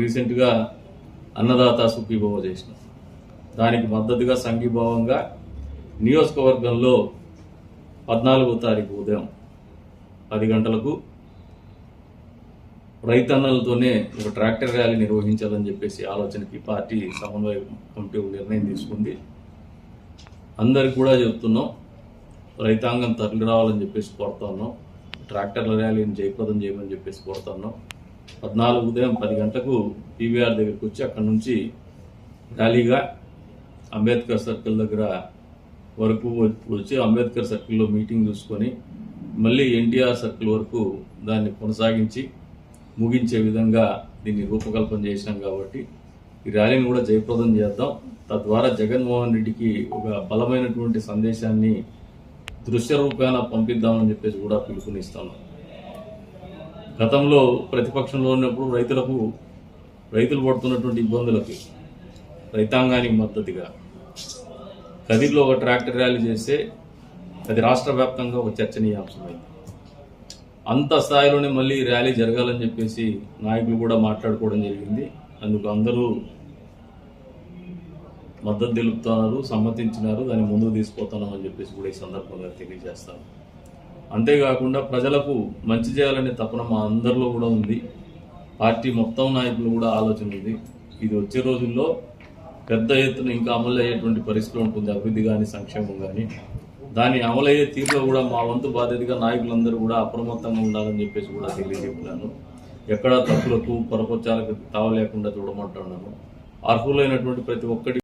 రీసెంట్గా అన్నదాత సుఖీభావ చేసినాం. దానికి మద్దతుగా సంఘీభావంగా నియోజకవర్గంలో పద్నాలుగో తారీఖు ఉదయం పది గంటలకు రైతన్నలతోనే ఒక ట్రాక్టర్ ర్యాలీ నిర్వహించాలని చెప్పేసి ఆలోచనకి పార్టీ సమన్వయ కమిటీ ఒక నిర్ణయం తీసుకుంది. అందరికి కూడా చెప్తున్నాం రైతాంగం తరలి రావాలని చెప్పేసి కోరుతా ఉన్నాం ట్రాక్టర్ల ర్యాలీని జయప్రదం చేయమని చెప్పేసి కోరుతా ఉన్నాం. పద్నాలుగు ఉదయం పది గంటలకు పీవీఆర్ దగ్గరికి వచ్చి అక్కడ నుంచి ర్యాలీగా అంబేద్కర్ సర్కిల్ దగ్గర వరకు వచ్చి అంబేద్కర్ సర్కిల్లో మీటింగ్ చూసుకొని మళ్ళీ ఎన్టీఆర్ సర్కిల్ వరకు దాన్ని కొనసాగించి ముగించే విధంగా దీన్ని రూపకల్పన చేసినాం కాబట్టి ఈ ర్యాలీని కూడా జయప్రదం చేద్దాం. తద్వారా జగన్మోహన్ రెడ్డికి ఒక బలమైనటువంటి సందేశాన్ని దృశ్య రూపేణ పంపిద్దామని చెప్పేసి కూడా పిలుపునిస్తున్నాం. గతంలో ప్రతిపక్షంలో ఉన్నప్పుడు రైతులకు రైతులు పడుతున్నటువంటి ఇబ్బందులకి రైతాంగానికి మద్దతుగా కదిరిలో ఒక ట్రాక్టర్ ర్యాలీ చేస్తే అది రాష్ట్ర వ్యాప్తంగా ఒక చర్చనీయాంశమైంది. అంత స్థాయిలోనే మళ్ళీ ర్యాలీ జరగాలని చెప్పేసి నాయకులు కూడా మాట్లాడుకోవడం జరిగింది. అందుకు అందరూ మద్దతు తెలుపుతున్నారు సమ్మతించినారు దాన్ని ముందుకు తీసుకుపోతున్నామని చెప్పేసి కూడా ఈ సందర్భంగా తెలియజేస్తాను. అంతేకాకుండా ప్రజలకు మంచి చేయాలనే తపన మా అందరిలో కూడా ఉంది. పార్టీ మొత్తం నాయకులు కూడా ఆలోచన ఉంది ఇది వచ్చే రోజుల్లో పెద్ద ఎత్తున ఇంకా అమలు అయ్యేటువంటి పరిస్థితి ఉంటుంది అభివృద్ధి కానీ సంక్షేమం కానీ. దాని అమలయ్యే తీరులో కూడా మా వంతు బాధ్యతగా నాయకులందరూ కూడా అప్రమత్తంగా ఉండాలని చెప్పేసి కూడా తెలియజెప్పినాను. ఎక్కడ తప్పులకు పొరపచ్చాలకు తావలేకుండా చూడమంటున్నాను. అర్హులైనటువంటి ప్రతి ఒక్కటి